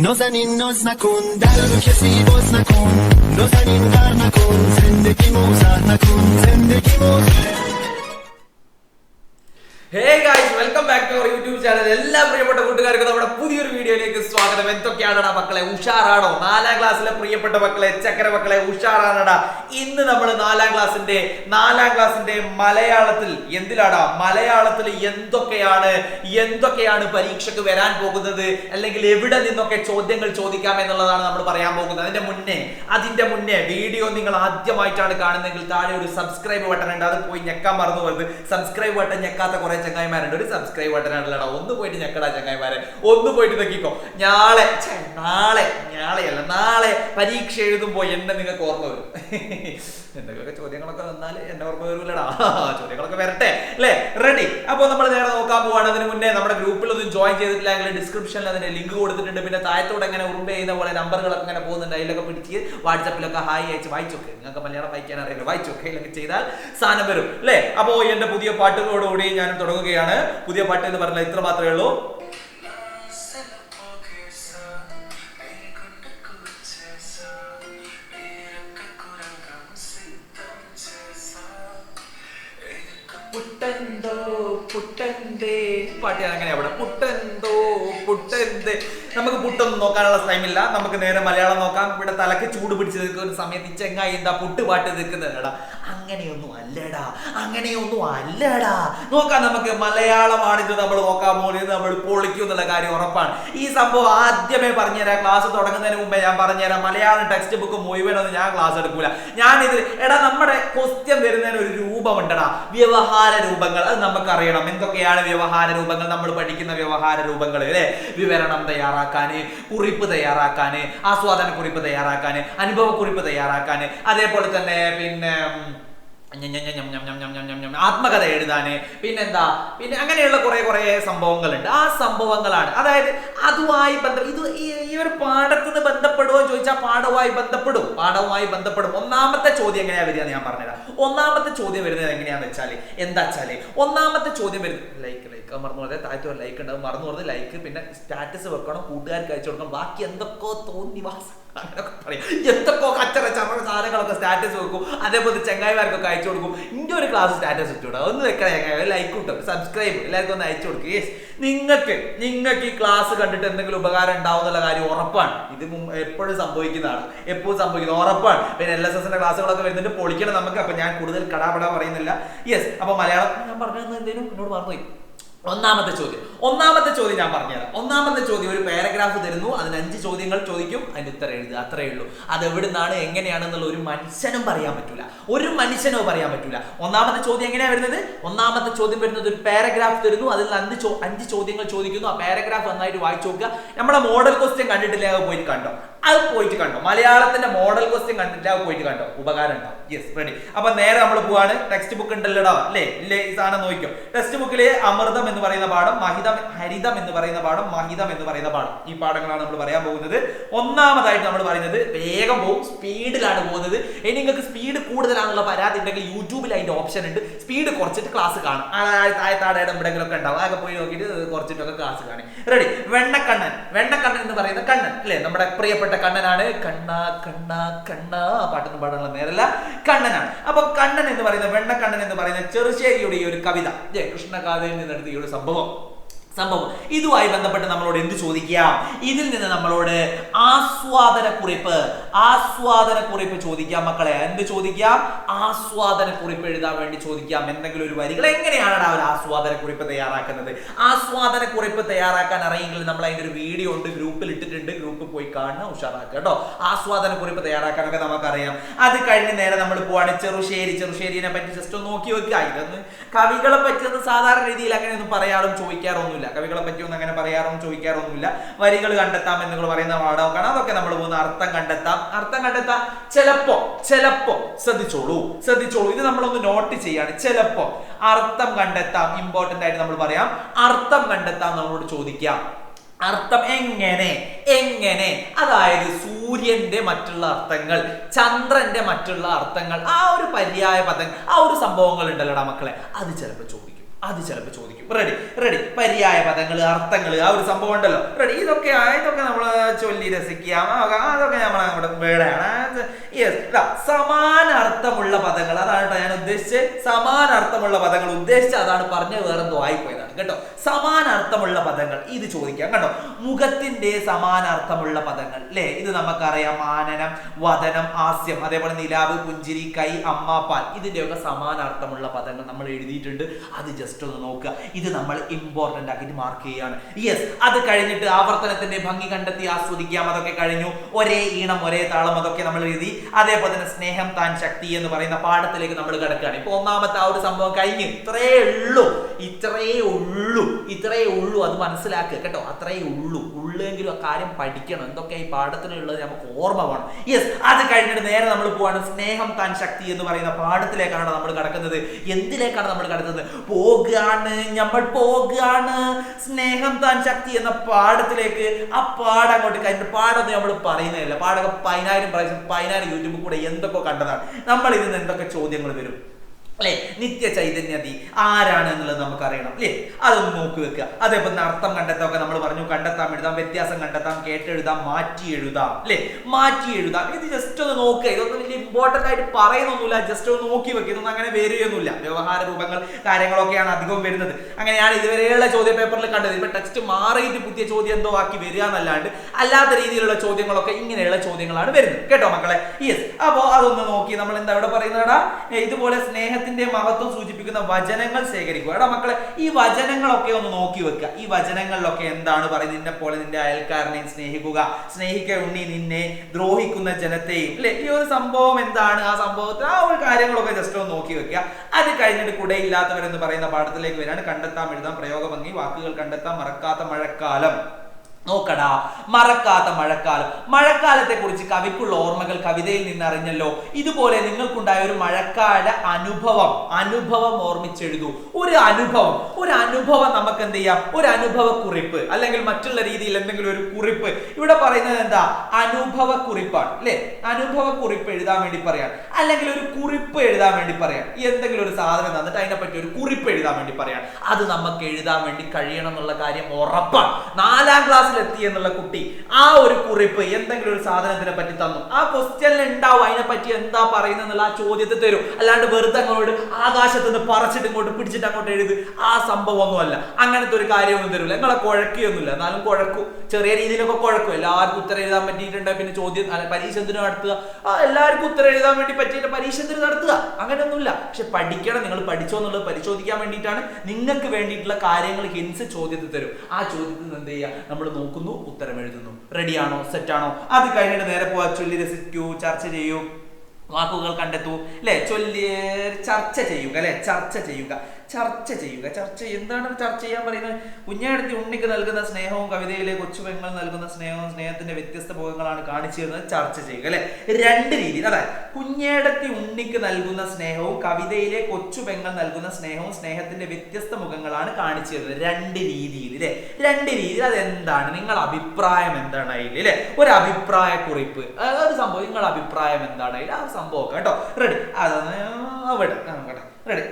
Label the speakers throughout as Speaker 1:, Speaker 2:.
Speaker 1: نازنین ناز نکن در رو کسی باز نکن نازنین بر نکن زندگی موزه نکن زندگی موزه
Speaker 2: hey guys welcome back to our YouTube channel എല്ലാ പ്രിയപ്പെട്ട കൂട്ടുകാർക്കും നമ്മുടെ പുതിയൊരു വീഡിയോയിലേക്ക് സ്വാഗതം. എന്തൊക്കെയാണടാ മക്കളെ? ഉഷാറാണോ? നാലാം ക്ലാസ്സിലെ പ്രിയപ്പെട്ട മക്കളെ ചക്കര മക്കളെ ഉഷാറാണടാ. ഇന്ന് നമ്മൾ നാലാം ക്ലാസ്സിന്റെ നാലാം ക്ലാസ്സിന്റെ മലയാളത്തിൽ എന്തിലാടാ? മലയാളത്തിൽ എന്തൊക്കെയാണ് എന്തൊക്കെയാണ് പരീക്ഷയ്ക്ക് വരാൻ പോകുന്നത്? അല്ലെങ്കിൽ എവിടെ നിന്നൊക്കെ ചോദ്യങ്ങൾ ചോദിക്കാം എന്നുള്ളതാണ് നമ്മൾ പറയാൻ പോകുന്നത്. അതിന്റെ മുന്നേ അതിന്റെ മുന്നേ വീഡിയോ നിങ്ങൾ ആദ്യമായിട്ടാണ് കാണുന്നതെങ്കിൽ താഴെ ഒരു സബ്സ്ക്രൈബ് ബട്ടൺ ഉണ്ട്. അത് പോയി ഞെക്കാൻ മറന്നു വരുന്നത് സബ്സ്ക്രൈബ് ബട്ടൺ ഞെക്കാത്ത കുറെ ചങ്ങായിമാരുണ്ട്. ഒരു സബ്സ്ക്രൈബ് ബട്ടൺ ആണല്ലടാ ഒന്ന് പോയിട്ട് ഞെക്കടാ ചങ്ങായിമാരെ. ഒന്ന് പോയിട്ട് നോക്കിക്കോ. ഛെ, നാളെ നാളെയല്ല നാളെ പരീക്ഷ എഴുതുമ്പോ എന്നെ നിങ്ങൾക്ക് ഓർമ്മ വരും. എന്തെങ്കിലുമൊക്കെ ചോദ്യങ്ങളൊക്കെ വന്നാൽ എന്നെ ഓർമ്മ വരൂലടാ ചോദ്യങ്ങളൊക്കെ വരട്ടെ അല്ലേ? റെഡി അപ്പോൾ നമ്മൾ നേരെ നോക്കാൻ പോവാണ്. അതിന് മുന്നേ നമ്മുടെ ഗ്രൂപ്പിൽ ഒന്നും ജോയിൻ ചെയ്തിട്ടില്ലെങ്കിൽ ഡിസ്ക്രിപ്ഷനിൽ അതിന്റെ ലിങ്ക് കൊടുത്തിട്ടുണ്ട്. പിന്നെ താഴത്തോടെ ഇങ്ങനെ ഉറുമ്പ് ചെയ്യുന്ന പോലെ നമ്പറുകളൊക്കെ ഇങ്ങനെ പോകുന്നുണ്ട്. അതിലൊക്കെ പിടിച്ച് വാട്സപ്പിലൊക്കെ ഹായ് അയച്ച് വായിച്ചോക്കെ നിങ്ങൾക്ക് മലയാളം വായിക്കാൻ അറിയില്ല. വായിച്ചോക്കെ ഇതൊക്കെ ചെയ്താൽ സാധനം വരും അല്ലേ? അപ്പോൾ എന്റെ പുതിയ പാട്ടുകളോടുകൂടി ഞാൻ തുടങ്ങുകയാണ്. പുതിയ പാട്ട് എന്ന് പറഞ്ഞാൽ ഇത്ര മാത്രമേ ഉള്ളൂ. അങ്ങനെ അവിടെ നമുക്ക് പുട്ടൊന്നും നോക്കാനുള്ള ടൈമില്ല നമുക്ക് നേരെ മലയാളം നോക്കാം. ഇവിടെ തലക്ക് ചൂട് പിടിച്ച് നിൽക്കുന്ന സമയത്ത് ഈ ചെങ്ങായി എന്താ പുട്ട് പാട്ട് നിൽക്കുന്നതടാ അങ്ങനെയൊന്നും അല്ലടാ അങ്ങനെയൊന്നും അല്ലടാ. നോക്കാം നമുക്ക് മലയാളമാണ് ഇത് നമ്മൾ നോക്കാൻ പോകുന്നത് നമ്മൾ പൊളിക്കും എന്നുള്ള കാര്യം ഉറപ്പാണ്. ഈ സംഭവം ആദ്യമേ പറഞ്ഞുതരാം. ക്ലാസ് തുടങ്ങുന്നതിന് മുമ്പേ ഞാൻ പറഞ്ഞുതരാം. മലയാളം ടെക്സ്റ്റ് ബുക്ക് മുഴുവനൊന്നും ഞാൻ ക്ലാസ് എടുക്കൂല. ഞാൻ ഇത് എടാ നമ്മുടെ ക്വസ്റ്റ്യൻ വരുന്നതിന് ഒരു രൂപമുണ്ടടാ. വ്യവഹാര രൂപങ്ങൾ അത് നമുക്ക് അറിയണം എന്തൊക്കെയാണ് വ്യവഹാര രൂപങ്ങൾ? നമ്മൾ പഠിക്കുന്ന വ്യവഹാര രൂപങ്ങൾ അല്ലേ? വിവരണം തയ്യാറാക്കാന് കുറിപ്പ് തയ്യാറാക്കാന് ആസ്വാദന കുറിപ്പ് തയ്യാറാക്കാന് അനുഭവ കുറിപ്പ് തയ്യാറാക്കാന് അതേപോലെ തന്നെ പിന്നെ ആത്മകഥ എഴുതാന് പിന്നെന്താ? പിന്നെ അങ്ങനെയുള്ള കുറെ കുറെ സംഭവങ്ങളുണ്ട്. ആ സംഭവങ്ങളാണ്. അതായത് അതുമായി ബന്ധം ഇത് ഈ ഒരു പാഠത്തിന് ബന്ധപ്പെടുമോ ചോദിച്ചാൽ പാഠവുമായി ബന്ധപ്പെടും. പാഠവുമായി ബന്ധപ്പെടും. ഒന്നാമത്തെ ചോദ്യം എങ്ങനെയാ വരിക ഞാൻ പറഞ്ഞുതരാം. ഒന്നാമത്തെ ചോദ്യം വരുന്നത് എങ്ങനെയാന്ന് വെച്ചാൽ എന്താ വെച്ചാൽ ഒന്നാമത്തെ ചോദ്യം വരുന്നത് ലൈക്ക് ലൈക്ക് മറന്നു പറഞ്ഞാൽ താഴ്ത്തി ഒരു ലൈക്ക് ഉണ്ടാവും. മറന്നു പറഞ്ഞത് ലൈക്ക് പിന്നെ സ്റ്റാറ്റസ് വെക്കണം കൂട്ടുകാർക്ക് അയച്ചു കൊടുക്കണം. ബാക്കി എന്തൊക്കെ തോന്നി എന്തൊക്കെയോ കച്ചറ ചറ സാധനങ്ങളൊക്കെ സ്റ്റാറ്റസ് വെക്കും. അതേപോലെ ചെങ്ങായിമാർക്കൊക്കെ അയച്ചു കൊടുക്കും. ഇന്റെ ഒരു ക്ലാസ് സ്റ്റാറ്റസ് ഇട്ടുകൂടാ ഒന്ന് വെക്കണം ചെങ്ങായി ലൈക്ക് കിട്ടും സബ്സ്ക്രൈബ് എല്ലാവർക്കും ഒന്ന് അയച്ചു കൊടുക്കും. യെസ് നിങ്ങൾക്ക് നിങ്ങൾക്ക് ഈ ക്ലാസ് കണ്ടിട്ട് എന്തെങ്കിലും ഉപകാരം ഉണ്ടാവും എന്നുള്ള കാര്യം ഉറപ്പാണ്. ഇത് എപ്പോഴും സംഭവിക്കുന്നതാണ്. എപ്പോഴും സംഭവിക്കുന്നത് ഉറപ്പാണ്. പിന്നെ എൽ എസ് എസിന്റെ ക്ലാസ്സുകളൊക്കെ വരുന്നുണ്ട്. പൊളിക്കണം നമുക്ക്. അപ്പൊ ഞാൻ കൂടുതൽ കടാപടാ പറയുന്നില്ല. യെസ് അപ്പൊ മലയാളം ഞാൻ പറഞ്ഞു എന്തെങ്കിലും എന്നോട് മറന്നുപോയി. ഒന്നാമത്തെ ചോദ്യം. ഒന്നാമത്തെ ചോദ്യം ഞാൻ പറഞ്ഞുതരാം. ഒന്നാമത്തെ ചോദ്യം ഒരു പാരഗ്രാഫ് തരുന്നു. അതിന് അഞ്ച് ചോദ്യങ്ങൾ ചോദിക്കും. അതിന് ഉത്തരം എഴുതുക. അത്രയേ ഉള്ളൂ. അത് എവിടുന്നാണ് എങ്ങനെയാണെന്നുള്ള ഒരു മനുഷ്യനും പറയാൻ പറ്റൂല. ഒരു മനുഷ്യനോ പറയാൻ പറ്റൂല. ഒന്നാമത്തെ ചോദ്യം എങ്ങനെയാ വരുന്നത്? ഒന്നാമത്തെ ചോദ്യം വരുന്നത് ഒരു പാരഗ്രാഫ് തരുന്നു. അതിൽ അഞ്ച് അഞ്ച് ചോദ്യങ്ങൾ ചോദിക്കുന്നു. ആ പാരഗ്രാഫ് നന്നായിട്ട് വായിച്ചു നോക്കുക. നമ്മളെ മോഡൽ ക്വസ്റ്റ്യൻ കണ്ടിട്ടില്ല? പോയി കണ്ടോ? അത് പോയിട്ട് കണ്ടോ? മലയാളത്തിന്റെ മോഡൽ ക്വസ്റ്റ്യൻ കണ്ടിട്ട് അത് പോയിട്ട് കണ്ടോ? ഉപകാരം ഉണ്ടാവും യെസ് റെഡി അപ്പൊ നേരെ നമ്മൾ പോവാണ്. ടെക്സ്റ്റ് ബുക്ക് ഉണ്ടല്ലോടാ? അല്ലേ? ഇല്ലേ? ഈ സാധനം നോക്കിക്കോ. ടെക്സ്റ്റ് ബുക്കിലെ അമൃതം എന്ന് പറയുന്ന പാഠം മഹിതം ഹരിതം എന്ന് പറയുന്ന പാഠം മഹിതം എന്ന് പറയുന്ന പാഠം. ഈ പാഠങ്ങളാണ് നമ്മൾ പറയാൻ പോകുന്നത്. ഒന്നാമതായിട്ട് നമ്മൾ പറയുന്നത് വേഗം പോകും സ്പീഡിലാണ് പോകുന്നത്. ഇനി നിങ്ങൾക്ക് സ്പീഡ് കൂടുതലാണെന്നുള്ള പരാതി ഉണ്ടെങ്കിൽ യൂട്യൂബിൽ അതിന്റെ ഓപ്ഷൻ ഉണ്ട്. സ്പീഡ് കുറച്ചിട്ട് ക്ലാസ് കാണും. താഴെ എവിടെയെങ്കിലൊക്കെ ഉണ്ടാവും. അതൊക്കെ പോയി നോക്കിയിട്ട് കുറച്ചിട്ടൊക്കെ ക്ലാസ് കാണും. റെഡി വെണ്ണക്കണ്ണൻ. വെണ്ണക്കണ്ണൻ എന്ന് പറയുന്ന കണ്ണൻ അല്ലേ? നമ്മുടെ പ്രിയപ്പെട്ട കണ്ണനാണ്. കണ്ണ കണ്ണ കണ്ണ. പാട്ടൊന്നും പാടാനുള്ള നേരല്ല. കണ്ണനാണ്. അപ്പൊ കണ്ണൻ എന്ന് പറയുന്ന വെണ്ണക്കണ്ണൻ എന്ന് പറയുന്ന ചെറുശ്ശേരിയുടെ ഈ ഒരു കവിത. ജയ കൃഷ്ണകാവയിൽ നിന്നെടുത്ത ഈ ഒരു സംഭവം. സംഭവം. ഇതുമായി ബന്ധപ്പെട്ട് നമ്മളോട് എന്ത് ചോദിക്കാം? ഇതിൽ നിന്ന് നമ്മളോട് ആസ്വാദന കുറിപ്പ് ആസ്വാദന കുറിപ്പ് ചോദിക്കാം മക്കളെ. എന്ത് ചോദിക്കാം? ആസ്വാദന കുറിപ്പ് എഴുതാൻ വേണ്ടി ചോദിക്കാം. എന്തെങ്കിലും ഒരു വരികൾ. എങ്ങനെയാണ് ആ ഒരു ആസ്വാദന കുറിപ്പ് തയ്യാറാക്കുന്നത്? ആസ്വാദന കുറിപ്പ് തയ്യാറാക്കാൻ അറിയെങ്കിൽ നമ്മൾ അതിന്റെ ഒരു വീഡിയോ ഉണ്ട് ഗ്രൂപ്പിൽ ഇട്ടിട്ടുണ്ട്. ഗ്രൂപ്പിൽ പോയി കാണുന്ന ഉഷാറാക്കുക കേട്ടോ ആസ്വാദന കുറിപ്പ് തയ്യാറാക്കാനൊക്കെ നമുക്കറിയാം. അത് കഴിഞ്ഞ് നേരെ നമ്മൾ പോവാണ് ചെറുശ്ശേരി. ചെറുശ്ശേരിനെ പറ്റി ജസ്റ്റ് ഒന്ന് നോക്കി വെക്കുക ഇതൊന്ന് കവികളെ പറ്റിയൊന്നും സാധാരണ രീതിയിൽ അങ്ങനെയൊന്നും പറയാറും ചോദിക്കാറൊന്നുമില്ല. കവികളെ പറ്റിയൊന്നും അങ്ങനെ പറയാറും ചോദിക്കാറൊന്നുമില്ല. വരികൾ കണ്ടെത്താം എന്ന് പറയുന്ന പാഠമൊക്കെയാണ് അതൊക്കെ നമ്മൾ പോകുന്ന അർത്ഥം കണ്ടെത്താം. അർത്ഥം കണ്ടെത്താം. ചിലപ്പോ ചിലപ്പോ ശ്രദ്ധിച്ചോളൂ. ശ്രദ്ധിച്ചോളൂ. ഇത് നമ്മളൊന്ന് നോട്ട് ചെയ്യാണ്. ചിലപ്പോ. അർത്ഥം കണ്ടെത്താം. ഇമ്പോർട്ടന്റ് ആയിട്ട് നമ്മൾ പറയാം. അർത്ഥം കണ്ടെത്താം നമ്മളോട് ചോദിക്കാം. അർത്ഥം എങ്ങനെ? എങ്ങനെ? അതായത് സൂര്യന്റെ മറ്റുള്ള അർത്ഥങ്ങൾ ചന്ദ്രന്റെ മറ്റുള്ള അർത്ഥങ്ങൾ ആ ഒരു പര്യായ പദങ്ങൾ ആ ഒരു സംഭവങ്ങൾ ഉണ്ടല്ലോടാ മക്കളെ? അത് ചിലപ്പോൾ ചോദിക്കും. അത് ചിലപ്പോൾ ചോദിക്കും. റെഡി റെഡി പര്യായ പദങ്ങൾ അർത്ഥങ്ങൾ ആ ഒരു സംഭവം ഉണ്ടല്ലോ. റെഡി ഇതൊക്കെ ഇതൊക്കെ നമ്മൾ ചൊല്ലി രസിക്കാം. അതൊക്കെ നമ്മൾ നമ്മുടെ വേടയാണ് യെസ് സമാന അർത്ഥമുള്ള പദങ്ങൾ അതാണ് ട്ടോ സമാന അർത്ഥമുള്ള പദങ്ങൾ ഉദ്ദേശിച്ച് അതാണ് പറഞ്ഞ വേറെന്തോ ആയിപ്പോയതാണ്. കേട്ടോ? സമാന അർത്ഥമുള്ള പദങ്ങൾ. ഇത് ചോദിക്കാം. കേട്ടോ മുഖത്തിന്റെ സമാന അർത്ഥമുള്ള പദങ്ങൾ. അല്ലേ ഇത് നമുക്കറിയാം. ആനനം വദനം ആസ്യം അതേപോലെ നിലാവ് പുഞ്ചിരി കൈ അമ്മ പാൽ. ഇതിന്റെയൊക്കെ സമാന അർത്ഥമുള്ള പദങ്ങൾ നമ്മൾ എഴുതിയിട്ടുണ്ട്. അത് ജസ്റ്റ് ഒന്ന് നോക്കുക. ഇത് നമ്മൾ ഇമ്പോർട്ടന്റ് ആക്കിയിട്ട് മാർക്ക് ചെയ്യുകയാണ്. യെസ് അത് കഴിഞ്ഞിട്ട് ആവർത്തനത്തിന്റെ ഭംഗി കണ്ടെത്തി ആസ്വദിക്കാം. അതൊക്കെ കഴിഞ്ഞു. ഒരേ ഈണം ഒരേ താളം അതൊക്കെ നമ്മൾ എഴുതി. അതേപോലെ തന്നെ സ്നേഹം താൻ ശക്തി എന്ന് പറയുന്ന പാഠത്തിലേക്ക് നമ്മൾ കിടക്കുകയാണ് ഇപ്പൊ ഒന്നാമത്തെ ആ ഒരു സംഭവം കഴിഞ്ഞു ഇത്രേ ഉള്ളൂ. ഇത്രേ ഉള്ളൂ. ഇത്രേ ഉള്ളൂ അത് മനസ്സിലാക്കുക കേട്ടോ. അത്രേ ഉള്ളൂ. ഉള്ളെങ്കിലും ആ കാര്യം പഠിക്കണം. എന്തൊക്കെ ഈ പാഠത്തിനുള്ളത് നമുക്ക് ഓർമ്മ വേണം. യെസ് അത് കഴിഞ്ഞിട്ട് നേരെ നമ്മൾ പോവാണ്. സ്നേഹം താൻ ശക്തി എന്ന് പറയുന്ന പാഠത്തിലേക്കാണ് നമ്മൾ കടക്കുന്നത്. എന്തിലേക്കാണ് നമ്മൾ കടക്കുന്നത്? പോകുകയാണ് നമ്മൾ പോകുകയാണ് സ്നേഹം താൻ ശക്തി എന്ന പാഠത്തിലേക്ക് ആ പാഠം അങ്ങോട്ട് കഴിഞ്ഞിട്ട് പാഠം നമ്മൾ പറയുന്നതല്ല. പാടൊക്കെ പതിനായിരം പ്രാവശ്യം പതിനായിരം യൂട്യൂബിൽ കൂടെ എന്തൊക്കെ കണ്ടതാണ്. നമ്മൾ ഇതിൽ നിന്ന് എന്തൊക്കെ ചോദ്യങ്ങൾ വരും? അല്ലെ? നിത്യ ചൈതന്യതി. ആരാണ് എന്നുള്ളത് നമുക്ക് അറിയണം അല്ലേ? അതൊന്ന് നോക്കി വെക്കുക. അതേപോലെ അർത്ഥം കണ്ടെത്തുക നമ്മൾ പറഞ്ഞു കണ്ടെത്താം എഴുതാം വ്യത്യാസം കണ്ടെത്താം കേട്ടെഴുതാം മാറ്റി എഴുതാം അല്ലേ? മാറ്റി എഴുതാം. ഇത് ജസ്റ്റ് ഒന്ന് നോക്കുക. ഇതൊന്നും വലിയ ഇമ്പോർട്ടന്റ് ആയിട്ട് പറയുന്നൊന്നുമില്ല. ജസ്റ്റ് ഒന്ന് നോക്കി വെക്കുക. ഇതൊന്നും അങ്ങനെ വരികയൊന്നുമില്ല വ്യവഹാര രൂപങ്ങൾ കാര്യങ്ങളൊക്കെയാണ് അധികം വരുന്നത്. അങ്ങനെയാണ് ഇതുവരെയുള്ള ചോദ്യ പേപ്പറിൽ കണ്ടത് ഇപ്പൊ ടെക്സ്റ്റ് മാറിയിട്ട് പുതിയ ചോദ്യം എന്തോ ആക്കി വരിക എന്നല്ലാണ്ട് അല്ലാത്ത രീതിയിലുള്ള ചോദ്യങ്ങളൊക്കെ ഇങ്ങനെയുള്ള ചോദ്യങ്ങളാണ് വരുന്നത്. കേട്ടോ മക്കളെ? യെസ് അപ്പോൾ അതൊന്ന് നോക്കി. നമ്മൾ എന്താ ഇവിടെ പറയുന്നതാ ഇതുപോലെ സ്നേഹത്തിന്റെ മഹത്വം സൂചിപ്പിക്കുന്ന വചനങ്ങൾ ശേഖരിക്കുക. എടാ മക്കളെ ഈ വചനങ്ങളൊക്കെ ഒന്ന് നോക്കി വെക്കുക. ഈ വചനങ്ങളിലൊക്കെ എന്താണ് പറയുന്നത്? നിന്നെ പോലെ നിന്റെ അയൽക്കാരനെ സ്നേഹിക്കുക സ്നേഹിക്ക ഉണ്ണി നിന്നെ ദ്രോഹിക്കുന്ന ജനത്തെയും. അല്ലെ? ഈ ഒരു സംഭവം എന്താണ്? ആ സംഭവത്തിൽ ആ ഒരു കാര്യങ്ങളൊക്കെ ജസ്റ്റ് ഒന്ന് നോക്കി വെക്കുക. അത് കഴിഞ്ഞിട്ട് കുടയില്ലാത്തവരെന്ന് പറയുന്ന പാഠത്തിലേക്ക് വരാണ് കണ്ടെത്താം എഴുതാം പ്രയോഗഭംഗി വാക്കുകൾ കണ്ടെത്താം മറക്കാത്ത മഴക്കാലം. നോക്കടാ മറക്കാത്ത മഴക്കാലം. മഴക്കാലത്തെ കുറിച്ച് കവിക്കുള്ള ഓർമ്മകൾ കവിതയിൽ നിന്ന് അറിഞ്ഞല്ലോ ഇതുപോലെ നിങ്ങൾക്കുണ്ടായ ഒരു മഴക്കാല അനുഭവം അനുഭവം ഓർമ്മിച്ചെഴുതൂ. ഒരു അനുഭവം ഒരു അനുഭവം നമുക്ക് എന്ത് ചെയ്യാം ഒരു അനുഭവ കുറിപ്പ് അല്ലെങ്കിൽ മറ്റുള്ള രീതിയിൽ എന്തെങ്കിലും ഒരു കുറിപ്പ്. ഇവിടെ പറയുന്നത് എന്താ? അനുഭവ കുറിപ്പാണ് അല്ലെ? അനുഭവ കുറിപ്പ് എഴുതാൻ വേണ്ടി പറയാം അല്ലെങ്കിൽ ഒരു കുറിപ്പ് എഴുതാൻ വേണ്ടി പറയാം എന്തെങ്കിലും ഒരു സാധനം തന്നിട്ട് അതിനെ പറ്റി ഒരു കുറിപ്പ് എഴുതാൻ വേണ്ടി പറയാം അത് നമുക്ക് എഴുതാൻ വേണ്ടി കഴിയണം എന്നുള്ള കാര്യം ഉറപ്പാണ്. നാലാം ക്ലാസ്സിൽ എത്തി എന്നുള്ള കുട്ടി ആ ഒരു കുറിപ്പ് എന്തെങ്കിലും ഒരു സാധനത്തിനെ പറ്റി തന്നു. ആ ക്വസ്റ്റ്യനിൽ ഉണ്ടാവും. അതിനെ പറ്റി എന്താ പറയുന്നത് എന്നുള്ള ആ ചോദ്യത്തിൽ തരും. അല്ലാണ്ട് വെറുതെ അങ്ങോട്ട് ആകാശത്ത് നിന്ന് പറിച്ചിട്ട് ഇങ്ങോട്ട് പിടിച്ചിട്ട് അങ്ങോട്ട് എഴുതി. ആ സംഭവം ഒന്നുമല്ല അങ്ങനത്തെ ഒരു കാര്യമൊന്നും തരില്ല നിങ്ങളെ കുഴക്കുകയൊന്നുമില്ല. എന്നാലും കുഴക്കും. ചെറിയ രീതിയിലൊക്കെ കുഴക്കും. എല്ലാവർക്കും ഉത്തരം എഴുതാൻ പറ്റിയിട്ടുണ്ട്. പിന്നെ ചോദ്യം പരീക്ഷ എന്തിനു നടത്തുക. എല്ലാവർക്കും ഉത്തരം എഴുതാൻ വേണ്ടി പറ്റിയിട്ട് പരീക്ഷ എന്തിനു നടത്തുക. അങ്ങനെയൊന്നുമില്ല. പക്ഷെ പഠിക്കണം. നിങ്ങൾ പഠിച്ചോ എന്നുള്ളത് പരിശോധിക്കാൻ വേണ്ടിയിട്ടാണ്. നിങ്ങൾക്ക് വേണ്ടിയിട്ടുള്ള കാര്യങ്ങൾ ഹിൻസ് ചോദ്യത്തിൽ തരും. ആ ചോദ്യത്തിൽ നിന്ന് എന്ത് ചെയ്യുക? നമ്മൾ നോക്കുന്നു ഉത്തരം എഴുതുന്നു റെഡിയാണോ സെറ്റാണോ അത് കഴിഞ്ഞിട്ട് നേരെ പോവാ. ചൊല്ലി രസിക്കൂ ചർച്ച ചെയ്യൂ. വാക്കുകൾ കണ്ടെത്തൂ. അല്ലെ ചൊല്ലി ചർച്ച ചെയ്യുക അല്ലെ ചർച്ച ചെയ്യുക. ചർച്ച ചെയ്യുക. ചർച്ച എന്താണ് ചർച്ച ചെയ്യാൻ പറയുന്നത്? കുഞ്ഞാടത്തി ഉണ്ണിക്ക് നൽകുന്ന സ്നേഹവും കവിതയിലെ കൊച്ചുപെങ്ങൾ നൽകുന്ന സ്നേഹവും സ്നേഹത്തിന്റെ വ്യത്യസ്ത മുഖങ്ങളാണ് കാണിച്ചു തരുന്നത്. ചർച്ച ചെയ്യുക അല്ലെ? രണ്ട് രീതി. അതായത് കുഞ്ഞേടത്തി ഉണ്ണിക്ക് നൽകുന്ന സ്നേഹവും കവിതയിലെ കൊച്ചുപെങ്ങൾ നൽകുന്ന സ്നേഹവും സ്നേഹത്തിന്റെ വ്യത്യസ്ത മുഖങ്ങളാണ് കാണിച്ചു തരുന്നത്. രണ്ട് രീതിയിൽ അല്ലെ രണ്ട് രീതിയിൽ അതെന്താണ്? നിങ്ങൾ അഭിപ്രായം എന്താണ് അതിൽ അല്ലെ ഒരു അഭിപ്രായ കുറിപ്പ് ഒരു സംഭവം. നിങ്ങൾ അഭിപ്രായം എന്താണ് അതിൽ ആ സംഭവം കേട്ടോ. റെഡി അതാണ് അവിടെ. റെഡി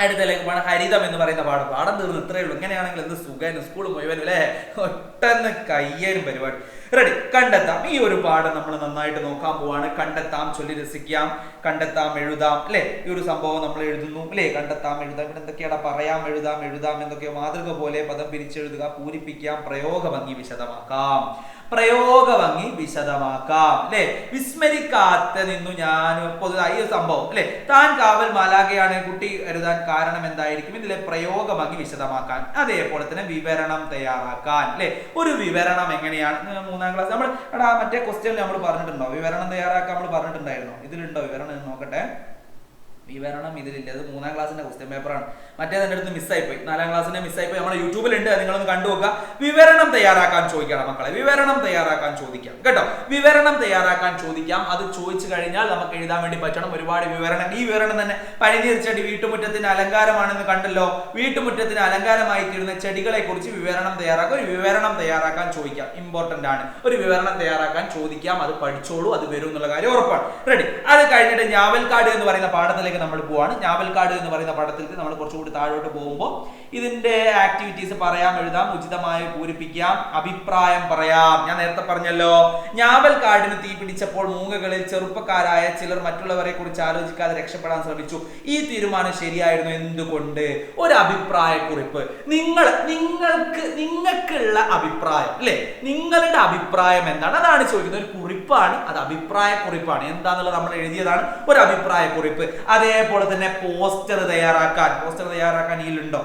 Speaker 2: അടുത്തലേക്ക് പോകണം. ഹരിതം എന്ന് പറയുന്ന പാഠം പാഠം തീർന്നു ഇത്രയേ ഉള്ളൂ. ഇങ്ങനെയാണെങ്കിൽ എന്ത് സുഖം സ്കൂൾ മുഴുവനും അല്ലേ? ഒട്ടെന്ന് കയ്യേനും പരിപാടി. റെഡി കണ്ടെത്താം. ഈ ഒരു പാഠം നമ്മൾ നന്നായിട്ട് നോക്കാൻ പോവാണ്. കണ്ടെത്താം ചൊല്ലി രസിക്കാം കണ്ടെത്താം എഴുതാം. അല്ലേ? ഈ ഒരു സംഭവം നമ്മൾ എഴുതുന്നു. അല്ലേ? കണ്ടെത്താം എഴുതാം. ഇവിടെ എന്തൊക്കെയാണ് പറയാം എഴുതാം എഴുതാം എന്തൊക്കെയോ മാതൃക പോലെ പദം പിരിച്ചെഴുതുക പൂരിപ്പിക്കാം പ്രയോഗഭംഗി വിശദമാക്കാം. പ്രയോഗഭംഗി വിശദമാക്കാം. അല്ലെ? വിസ്മരിക്കാത്ത നിന്നു ഞാൻ പൊതുവായി ഈ സംഭവം. അല്ലെ? താൻ കാവൽ മാലാകയാണ് കുട്ടി എഴുതാൻ കാരണം എന്തായിരിക്കും? ഇതിലെ പ്രയോഗഭംഗി വിശദമാക്കാൻ. അതേപോലെ തന്നെ വിവരണം തയ്യാറാക്കാൻ. അല്ലെ? ഒരു വിവരണം എങ്ങനെയാണ്? ഇന്ന് മൂന്നാം ക്ലാസ് നമ്മൾ എടാ മറ്റേ ക്വസ്റ്റ്യനിൽ നമ്മൾ പറഞ്ഞിട്ടുണ്ടോ വിവരണം തയ്യാറാക്കാൻ നമ്മൾ പറഞ്ഞിട്ടുണ്ടായിരുന്നോ. ഇതിലുണ്ടോ വിവരണം നോക്കട്ടെ. വിവരണം ഇതിലില്ല അത് മൂന്നാം ക്ലാസ്സിന്റെ ക്വസ്റ്റ്യൻ പേപ്പറാണ് മറ്റേത് എന്റെ അടുത്ത് മിസ്സായിപ്പോയി നാലാം ക്ലാസ്സിന്റെ മിസ്സായിപ്പോയി നമ്മുടെ യൂട്യൂബിലുണ്ട് നിങ്ങളൊന്ന് കണ്ടു നോക്കുക. വിവരണം തയ്യാറാക്കാൻ ചോദിക്കണം മക്കളെ. വിവരണം തയ്യാറാക്കാൻ ചോദിക്കാം. കേട്ടോ? വിവരണം തയ്യാറാക്കാൻ ചോദിക്കാം. അത് ചോദിച്ചു കഴിഞ്ഞാൽ നമുക്ക് എഴുതാൻ വേണ്ടി പറ്റണം. ഒരുപാട് വിവരണം. ഈ വിവരണം തന്നെ പനിനീർ ചെടി വീട്ടുമുറ്റത്തിന് അലങ്കാരമാണെന്ന് കണ്ടല്ലോ. വീട്ടുമുറ്റത്തിന് അലങ്കാരമായി തീരുന്ന ചെടികളെ കുറിച്ച് വിവരണം തയ്യാറാക്കുക ഒരു വിവരണം തയ്യാറാക്കാൻ ചോദിക്കാം. ഇമ്പോർട്ടന്റ് ആണ്. ഒരു വിവരണം തയ്യാറാക്കാൻ ചോദിക്കാം. അത് പഠിച്ചോളൂ. അത് വരും എന്നുള്ള കാര്യം ഉറപ്പാണ്. റെഡി അത് കഴിഞ്ഞിട്ട് ഞാവൽക്കാട് എന്ന് പറയുന്ന പാഠത്തിലേക്ക് നമ്മൾ പോവാണ്. ഞാവൽക്കാട് എന്ന് പറയുന്ന പടത്തിൽ നമ്മൾ കുറച്ചുകൂടി താഴോട്ട് പോകുമ്പോൾ ഇതിന്റെ ആക്ടിവിറ്റീസ് പറയാം എഴുതാം ഉചിതമായി പൂരിപ്പിക്കാം അഭിപ്രായം പറയാം. ഞാൻ നേരത്തെ പറഞ്ഞല്ലോ ഞാവൽക്കാടിന് തീ പിടിച്ചപ്പോൾ മൂങ്ങകളിൽ ചെറുപ്പക്കാരായ ചിലർ മറ്റുള്ളവരെ കുറിച്ച് ആലോചിക്കാതെ രക്ഷപ്പെടാൻ ശ്രമിച്ചു. ഈ തീരുമാനം ശരിയായിരുന്നു എന്തുകൊണ്ട്? ഒരു അഭിപ്രായ കുറിപ്പ് നിങ്ങൾ നിങ്ങൾക്ക് നിങ്ങൾക്കുള്ള അഭിപ്രായം അല്ലെ? നിങ്ങളുടെ അഭിപ്രായം എന്താണ്? അതാണ് ചോദിക്കുന്നത്. ഒരു കുറിപ്പാണ് അത് അഭിപ്രായ കുറിപ്പാണ് എന്താന്നുള്ളത് നമ്മൾ എഴുതിയതാണ് ഒരു അഭിപ്രായ കുറിപ്പ് അതേപോലെ തന്നെ പോസ്റ്റർ തയ്യാറാക്കാൻ പോസ്റ്റർ തയ്യാറാക്കാൻ ഈലുണ്ടോ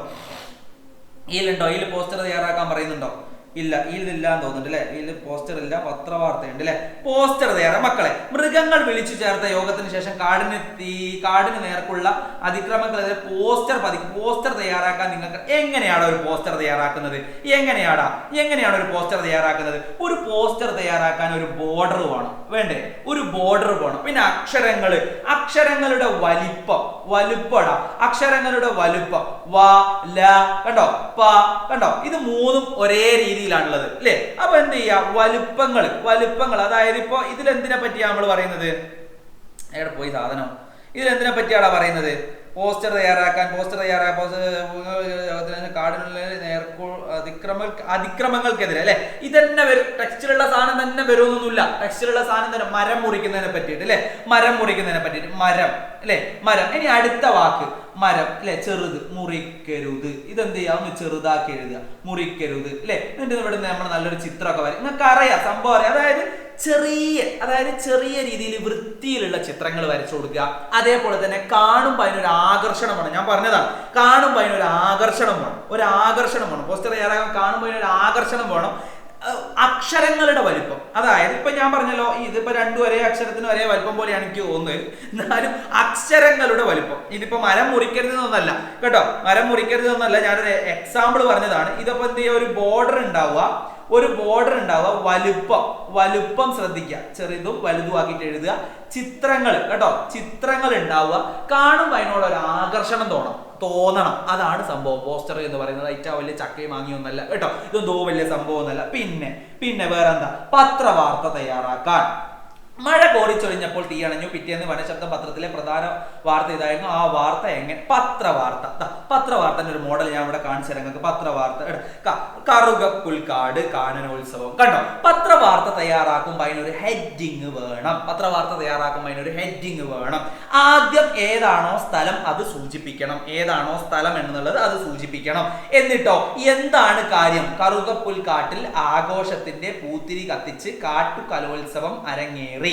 Speaker 2: ഈലുണ്ടോ ഈൽ പോസ്റ്റർ തയ്യാറാക്കാൻ പറയുന്നുണ്ടോ? ഇല്ല ഇതിലില്ല എന്ന് തോന്നുന്നുണ്ട് അല്ലെ ഇതിൽ പോസ്റ്റർ ഇല്ല പത്രവാർത്തയുണ്ട് അല്ലെ പോസ്റ്റർ നേരെ മക്കളെ മൃഗങ്ങൾ വിളിച്ചു ചേർത്ത യോഗത്തിന് ശേഷം കാടിന് തീ കാടിന് നേർക്കുള്ള അതിക്രമങ്ങളെതിരെ പോസ്റ്റർ പതി പോസ്റ്റർ തയ്യാറാക്കാൻ നിങ്ങൾക്ക് എങ്ങനെയാണ് ഒരു പോസ്റ്റർ തയ്യാറാക്കുന്നത്? എങ്ങനെയാടാ? എങ്ങനെയാണ് ഒരു പോസ്റ്റർ തയ്യാറാക്കുന്നത്? ഒരു പോസ്റ്റർ തയ്യാറാക്കാൻ ഒരു ബോർഡർ വേണം. വേണ്ടേ? ഒരു ബോർഡർ വേണം. പിന്നെ അക്ഷരങ്ങൾ അക്ഷരങ്ങളുടെ വലിപ്പം. വലുപ്പടാ. അക്ഷരങ്ങളുടെ വലുപ്പം. വ ല. കണ്ടോ? പ. കണ്ടോ? ഇത് മൂന്നും ഒരേ രീതിയിലാണുള്ളത് അല്ലേ അപ്പൊ എന്ത് ചെയ്യാ? വലുപ്പങ്ങൾ വലുപ്പങ്ങൾ അതായത് ഇപ്പൊ ഇതിലെന്തിനെ പറ്റിയാണ് നമ്മൾ പറയുന്നത്? എവിടെ പോയി സാധനം. ഇതിലെന്തിനെ പറ്റിയാടാ പറയുന്നത്? പോസ്റ്റർ തയ്യാറാക്കാൻ പോസ്റ്റർ തയ്യാറാക്കാൻ കാടിനുള്ളിൽ നേർക്കോ അതിക്രമ അതിക്രമങ്ങൾക്കെതിരെ അല്ലെ? ഇതന്നെ വരും. ടെക്സ്റ്റിലുള്ള സാധനം തന്നെ വരുമെന്നൊന്നുമില്ല. ടെക്സ്റ്റിലുള്ള സാധനം തന്നെ മരം മുറിക്കുന്നതിനെ പറ്റിയിട്ട് അല്ലെ? മരം മുറിക്കുന്നതിനെ പറ്റിയിട്ട്. മരം അല്ലെ? മരം. ഇനി അടുത്ത വാക്ക്. മരം അല്ലെ? ചെറുത്. മുറിക്കരുത്. ഇതെന്ത് ചെയ്യാം? ഒന്ന് ചെറുതാക്കി എഴുതുക. മുറിക്കരുത് അല്ലെ? എന്നിട്ട് ഇവിടെ നമ്മൾ നല്ലൊരു ചിത്രമൊക്കെ വരും നിങ്ങൾക്ക് അറിയാം സംഭവം അറിയാം. അതായത് ചെറിയ അതായത് ചെറിയ രീതിയിൽ വൃത്തിയിലുള്ള ചിത്രങ്ങൾ വരച്ചു കൊടുക്കുക. അതേപോലെ തന്നെ കാണുമ്പോൾ അതിനൊരു ആകർഷണമാണ് ഞാൻ പറഞ്ഞതാണ് കാണുമ്പോൾ അതിനൊരു ആകർഷണം വേണം. ഒരു ആകർഷണം വേണം. പോസ്റ്റർ തയ്യാറാക്കാൻ കാണുമ്പോൾ അതിനൊരു ആകർഷണം വേണം. അക്ഷരങ്ങളുടെ വലിപ്പം. അതായത് ഇപ്പൊ ഞാൻ പറഞ്ഞല്ലോ ഇതിപ്പോ രണ്ടു ഒരേ അക്ഷരത്തിന് ഒരേ വലിപ്പം പോലെയാണ് എനിക്ക് തോന്നുന്നത്. എന്നാലും അക്ഷരങ്ങളുടെ വലിപ്പം. ഇതിപ്പോ മരം മുറിക്കരുത് എന്നൊന്നല്ല കേട്ടോ? മരം എന്നല്ല ഞാനൊരു എക്സാമ്പിൾ പറഞ്ഞതാണ്. ഇതിപ്പോ എന്ത് ചെയ്യുക ഒരു ബോർഡർ ഉണ്ടാവുക. ഒരു ബോർഡർ ഉണ്ടാവുക. വലുപ്പം. വലുപ്പം ശ്രദ്ധിക്കുക. ചെറുതും വലുതും ആക്കിയിട്ട് എഴുതുക. ചിത്രങ്ങൾ. കേട്ടോ? ചിത്രങ്ങൾ ഉണ്ടാവുക. കാണുമ്പോൾ അതിനോട് ഒരു ആകർഷണം തോന്നണം. തോന്നണം. അതാണ് സംഭവം. പോസ്റ്റർ എന്ന് പറയുന്നത് ഏറ്റവും വലിയ ചക്കയും വാങ്ങിയൊന്നല്ല കേട്ടോ? ഇതൊന്നും വലിയ സംഭവം ഒന്നല്ല. പിന്നെ പിന്നെ വേറെന്താ? പത്രവാർത്ത തയ്യാറാക്കാൻ. മഴ കോറിച്ചൊഴിഞ്ഞപ്പോൾ തീ അണഞ്ഞു. പിറ്റേന്ന് വനശബ്ദം പത്രത്തിലെ പ്രധാന വാർത്ത ഇതായിരുന്നു. ആ വാർത്ത എങ്ങനെ? പത്രവാർത്ത. പത്രവാർത്തന്റെ ഒരു മോഡൽ ഞാൻ ഇവിടെ കാണിച്ചു തരാം. നിങ്ങൾക്ക് പത്രവാർത്ത കറുകപ്പുൽക്കാട് കാനനോത്സവം കണ്ടോ? പത്രവാർത്ത തയ്യാറാക്കുമ്പോൾ അതിനൊരു ഹെഡിങ് വേണം. പത്രവാർത്ത തയ്യാറാക്കുമ്പോൾ അതിനൊരു ഹെഡിങ് വേണം. ആദ്യം ഏതാണോ സ്ഥലം അത് സൂചിപ്പിക്കണം. ഏതാണോ സ്ഥലം എന്നുള്ളത് അത് സൂചിപ്പിക്കണം. എന്നിട്ടോ എന്താണ് കാര്യം? കറുകപ്പുൽക്കാട്ടിൽ ആഘോഷത്തിന്റെ പൂത്തിരി കത്തിച്ച് കാട്ടു കലോത്സവം അരങ്ങേറി.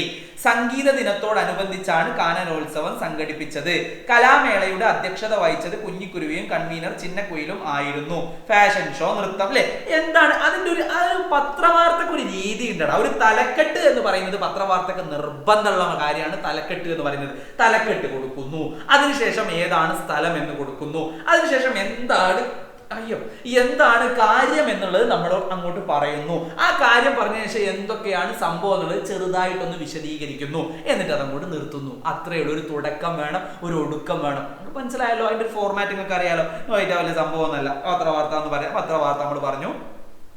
Speaker 2: സംഗീത ദിനത്തോടനുബന്ധിച്ചാണ് കാനനോത്സവം സംഘടിപ്പിച്ചത്. കലാമേളയുടെ അധ്യക്ഷത വഹിച്ചത് കുഞ്ഞിക്കുരുവിയും കൺവീനർ ചിന്നക്കുയിലും ആയിരുന്നു. ഫാഷൻ ഷോ നൃത്തം അല്ലെ എന്താണ്? അതിന്റെ ഒരു ആ ഒരു പത്രവാർത്തക്ക് ഒരു രീതി ഉണ്ടാണ് ഒരു തലക്കെട്ട് എന്ന് പറയുന്നത് പത്രവാർത്തക്ക് നിർബന്ധമുള്ള കാര്യമാണ്. തലക്കെട്ട് എന്ന് പറയുന്നത് തലക്കെട്ട് കൊടുക്കുന്നു. അതിനുശേഷം ഏതാണ് സ്ഥലം എന്ന് കൊടുക്കുന്നു. അതിനുശേഷം എന്താണ് അയ്യോ എന്താണ് കാര്യം എന്നുള്ളത് നമ്മൾ അങ്ങോട്ട് പറയുന്നു. ആ കാര്യം പറഞ്ഞതിന് ശേഷം എന്തൊക്കെയാണ് സംഭവം എന്നുള്ളത് ചെറുതായിട്ടൊന്ന് വിശദീകരിക്കുന്നു. എന്നിട്ട് അതങ്ങോട്ട് നിർത്തുന്നു. അത്രയുള്ള ഒരു തുടക്കം വേണം ഒരു ഒടുക്കം വേണം. നമുക്ക് മനസ്സിലായല്ലോ അതിന്റെ ഒരു ഫോർമാറ്റിംഗ് ഒക്കെ അറിയാലോ. ഏറ്റവും വലിയ സംഭവം ഒന്നല്ല പത്രവാർത്ത എന്ന് പറയാം. പത്രവാർത്ത നമ്മൾ പറഞ്ഞു.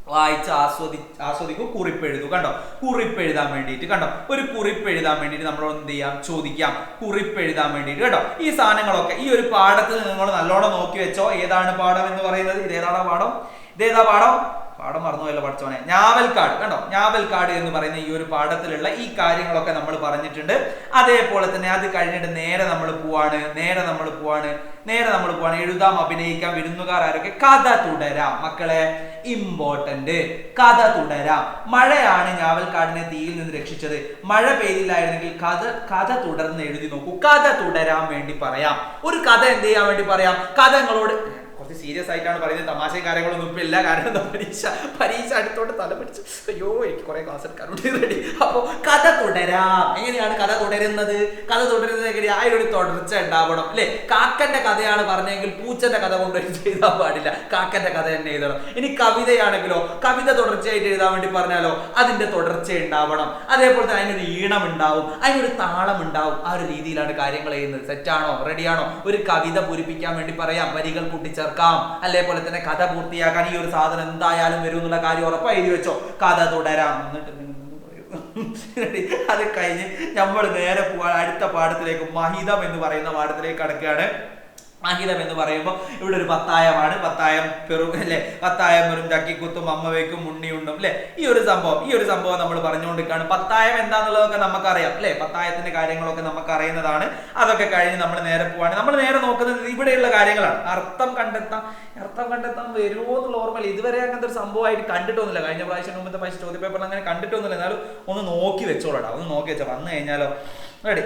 Speaker 2: വായിച്ച് ആസ്വദി ആസ്വദിക്കും കുറിപ്പെഴുതും. കണ്ടോ? കുറിപ്പെഴുതാൻ വേണ്ടിയിട്ട് കണ്ടോ? ഒരു കുറിപ്പെഴുതാൻ വേണ്ടിയിട്ട് നമ്മൾ എന്ത് ചെയ്യാം? ചോദിക്കാം. കുറിപ്പെഴുതാൻ വേണ്ടിയിട്ട് കേട്ടോ ഈ സാധനങ്ങളൊക്കെ ഈ ഒരു പാഠത്തിൽ നിങ്ങൾ നല്ലോണം നോക്കി വെച്ചോ. ഏതാണ് പാഠം എന്ന് പറയുന്നത്? ഇതേതാണ് പാഠം? ഇതേതാ പാഠം? പാഠം മറന്നുപോയല്ലോ പഠിച്ചോനെ ഞാവൽക്കാട് കണ്ടോ? ഞാവൽക്കാട് എന്ന് പറയുന്ന ഈ ഒരു പാഠത്തിലുള്ള ഈ കാര്യങ്ങളൊക്കെ നമ്മൾ പറഞ്ഞിട്ടുണ്ട്. അതേപോലെ തന്നെ അത് കഴിഞ്ഞിട്ട് നേരെ നമ്മൾ പോവാണ് നേരെ നമ്മൾ പോവാണ് നേരെ നമ്മൾ പോവാണ്. എഴുതാം അഭിനയിക്കാം വിരുന്നുകാർ ആരൊക്കെ കഥ തുടരാം മക്കളെ. ഇമ്പോർട്ടന്റ് കഥ തുടരാം. മഴയാണ് ഞാവൽക്കാടിനെ തീയിൽ നിന്ന് രക്ഷിച്ചത്. മഴ പെയ്തില്ലായിരുന്നെങ്കിൽ കഥ കഥ തുടർന്ന് എഴുതി നോക്കൂ. കഥ തുടരാൻ വേണ്ടി പറയാം. ഒരു കഥ എന്ത് ചെയ്യാൻ വേണ്ടി പറയാം? കഥ നിങ്ങളോട് കുറച്ച് സീരിയസ് ആയിട്ടാണ് പറയുന്നത്. തമാശയും കാര്യങ്ങളൊന്നും ഇപ്പം ഇല്ല. കാരണം പരീക്ഷ പരീക്ഷ അടുത്തോട്ട് തല പിടിച്ച്. അയ്യോ എനിക്ക് കുറെ ക്ലാസ് എടുക്കാറുണ്ട് റെഡി അപ്പോൾ കഥ തുടരാം. എങ്ങനെയാണ് കഥ തുടരുന്നത്? കഥ തുടരുന്നത് എങ്ങനെയാ? അതിനൊരു തുടർച്ച ഉണ്ടാവണം അല്ലേ? കാക്കന്റെ കഥയാണ് പറഞ്ഞെങ്കിൽ പൂച്ചന്റെ കഥ കൊണ്ട് എഴുതാൻ പാടില്ല. കാക്കന്റെ കഥ തന്നെ എഴുതണം. ഇനി കവിതയാണെങ്കിലോ കവിത തുടർച്ചയായിട്ട് എഴുതാൻ വേണ്ടി പറഞ്ഞാലോ അതിന്റെ തുടർച്ച ഉണ്ടാവണം. അതേപോലെ തന്നെ അതിനൊരു ഈണം ഉണ്ടാവും. അതിനൊരു താളം ഉണ്ടാവും. ആ ഒരു രീതിയിലാണ് കാര്യങ്ങൾ ചെയ്യുന്നത്. സെറ്റാണോ റെഡിയാണോ ഒരു കവിത പൂരിപ്പിക്കാൻ വേണ്ടി പറയാം. വരികൾ കൂട്ടിച്ചേർക്കാം. അതേപോലെ തന്നെ കഥ പൂർത്തിയാക്കാൻ ഈ ഒരു സാധനം എന്തായാലും വരും എന്നുള്ള കാര്യം ഉറപ്പായി എഴുതി വെച്ചോ. കഥ തുടരാം. എന്നിട്ട് അത് കഴിഞ്ഞ് നമ്മൾ നേരെ പോവാൻ അടുത്ത പാഠത്തിലേക്ക്. മഹിതം എന്ന് പറയുന്ന പാഠത്തിലേക്ക് കടക്കുകയാണ്. മഹിതം എന്ന് പറയുമ്പോൾ ഇവിടെ ഒരു പത്തായമാണ്. പത്തായം പെറും അല്ലെ? പത്തായം വെറും ചക്കിക്കുത്തും അമ്മ വയ്ക്കും ഉണ്ണിയുണ്ടും അല്ലെ? ഈ ഒരു സംഭവം ഈ ഒരു സംഭവം നമ്മൾ പറഞ്ഞുകൊണ്ടിരിക്കുകയാണ്. പത്തായം എന്താന്നുള്ളതൊക്കെ നമുക്കറിയാം അല്ലെ? പത്തായത്തിന്റെ കാര്യങ്ങളൊക്കെ നമുക്ക് അറിയുന്നതാണ് അതൊക്കെ കഴിഞ്ഞ് നമ്മൾ നേരെ പോവാണ്. നമ്മൾ നേരെ നോക്കുന്നത് ഇവിടെയുള്ള കാര്യങ്ങളാണ്. അർത്ഥം കണ്ടെത്താം അർത്ഥം കണ്ടെത്താൻ വരുമോ എന്നുള്ള ഓർമ്മയില്ല. ഇതുവരെ അങ്ങനത്തെ ഒരു സംഭവമായിട്ട് കണ്ടിട്ടൊന്നുമില്ല. കഴിഞ്ഞ പ്രാവശ്യം മുമ്പത്തെ പൈസ ചോദ്യ പേപ്പറിൽ അങ്ങനെ കണ്ടിട്ടൊന്നുമില്ല. എന്നാലും ഒന്ന് നോക്കി വെച്ചോളടാ. ഒന്ന് നോക്കി വെച്ചാൽ വന്നു കഴിഞ്ഞാലോ? റെഡി.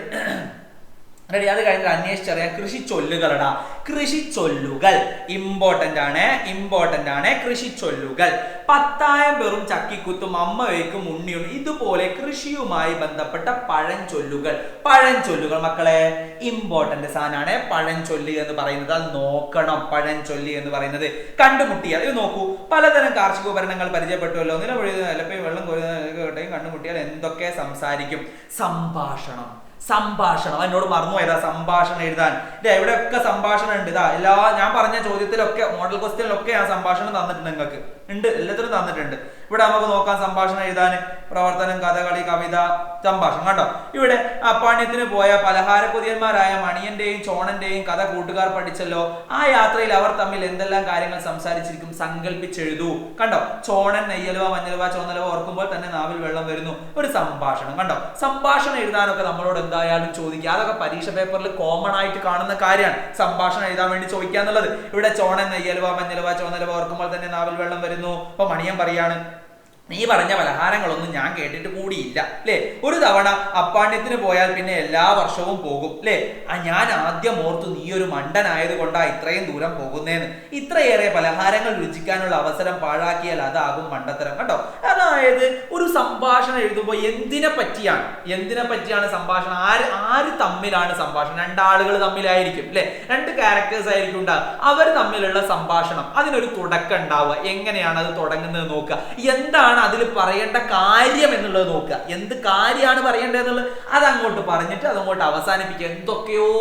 Speaker 2: റെഡി അത് കഴിഞ്ഞിട്ട് അന്വേഷിച്ചറിയാം കൃഷി ചൊല്ലുകളടാ കൃഷി ചൊല്ലുകൾ ഇമ്പോർട്ടന്റ് ആണ് ഇമ്പോർട്ടന്റ് ആണ്. കൃഷി ചൊല്ലുകൾ പത്തായം പേറും ചക്കിക്കുത്തും അമ്മ വയ്ക്കും ഉണ്ണിയും ഇതുപോലെ കൃഷിയുമായി ബന്ധപ്പെട്ട പഴഞ്ചൊല്ലുകൾ. പഴഞ്ചൊല്ലുകൾ മക്കളെ ഇമ്പോർട്ടന്റ് സാധനമാണ്. പഴഞ്ചൊല്ലി എന്ന് പറയുന്നത് അത് നോക്കണം. പഴഞ്ചൊല്ലി എന്ന് പറയുന്നത് കണ്ടുമുട്ടിയാൽ ഇത് നോക്കൂ. പലതരം കാർഷിക ഉപകരണങ്ങൾ പരിചയപ്പെട്ടുവല്ലോ. നിലപൊഴിയുന്ന നിലപ്പയും വെള്ളം കോരുന്ന കണ്ടുമുട്ടിയാൽ എന്തൊക്കെ സംസാരിക്കും? സംഭാഷണം. സംഭാഷണം. എന്നോട് മറന്നു പോയതാ സംഭാഷണം എഴുതാൻ. ഇതാ ഇവിടെയൊക്കെ സംഭാഷണം ഉണ്ട് ഇതാ എല്ലാ ഞാൻ പറഞ്ഞ ചോദ്യത്തിലൊക്കെ മോഡൽ ക്വസ്റ്റ്യനിലൊക്കെ ആ സംഭാഷണം തന്നിട്ടുണ്ട് നിങ്ങൾക്ക്. ഉണ്ട് എല്ലാത്തിനും തന്നിട്ടുണ്ട്. ഇവിടെ നമുക്ക് നോക്കാം സംഭാഷണം എഴുതാൻ പ്രവർത്തനം കഥകളി കവിത സംഭാഷണം. കേട്ടോ ഇവിടെ അപ്പാണ്യത്തിന് പോയ പലഹാര കൊതിയന്മാരായ മണിയന്റെയും ചോണന്റെയും കഥ കൂട്ടുകാർ പഠിച്ചല്ലോ. ആ യാത്രയിൽ അവർ തമ്മിൽ എന്തെല്ലാം കാര്യങ്ങൾ സംസാരിച്ചിരിക്കും സങ്കല്പിച്ചെഴുതൂ കണ്ടോ? ചോണൻ നെയ്യലുവ മഞ്ഞലുവ ചോന്നലുവ ഓർക്കുമ്പോൾ തന്നെ നാവിൽ വെള്ളം വരുന്നു. ഒരു സംഭാഷണം. കണ്ടോ? സംഭാഷണം എഴുതാനൊക്കെ നമ്മളോട് എന്തായാലും ചോദിക്കുക അതൊക്കെ പരീക്ഷ പേപ്പറിൽ കോമൺ ആയിട്ട് കാണുന്ന കാര്യമാണ്. സംഭാഷണം എഴുതാൻ വേണ്ടി ചോദിക്കുക എന്നുള്ളത് ഇവിടെ ചോണൻ നെയ്യലുവ മഞ്ഞലുവ ചോന്നലുവ ഓർക്കുമ്പോൾ തന്നെ നാവിൽ വെള്ളം വരുന്നു. അപ്പൊ മണിയൻ പറയാണ് നീ പറഞ്ഞ പലഹാരങ്ങളൊന്നും ഞാൻ കേട്ടിട്ട് കൂടിയില്ല അല്ലേ ഒരു തവണ അപ്പാണ്യത്തിന് പോയാൽ പിന്നെ എല്ലാ വർഷവും പോകും അല്ലേ ആ ഞാൻ ആദ്യം ഓർത്തു നീ ഒരു മണ്ടനായത് കൊണ്ടാ ഇത്രയും ദൂരം പോകുന്നേന്ന്. ഇത്രയേറെ പലഹാരങ്ങൾ രുചിക്കാനുള്ള അവസരം പാഴാക്കിയാൽ അതാകും മണ്ടത്തരം കേട്ടോ അതായത് ഒരു സംഭാഷണം എഴുതുമ്പോൾ എന്തിനെ പറ്റിയാണ്? എന്തിനെ പറ്റിയാണ് സംഭാഷണം? ആര് ആര് തമ്മിലാണ് സംഭാഷണം? രണ്ടാളുകൾ തമ്മിലായിരിക്കും അല്ലെ രണ്ട് ക്യാരക്ടേഴ്സ് ആയിരിക്കും അവർ തമ്മിലുള്ള സംഭാഷണം അതിനൊരു തുടക്കം ഉണ്ടാവുക. എങ്ങനെയാണ് അത് തുടങ്ങുന്നത് നോക്കുക. എന്താണ് അതിൽ പറയേണ്ട കാര്യം എന്നുള്ളത് നോക്കുക. എന്ത് കാര്യമാണ് പറയേണ്ടത് എന്നുള്ളത് അത് അങ്ങോട്ട് പറഞ്ഞിട്ട് അതങ്ങോട്ട് അവസാനിപ്പിക്കുക. എന്തൊക്കെയോ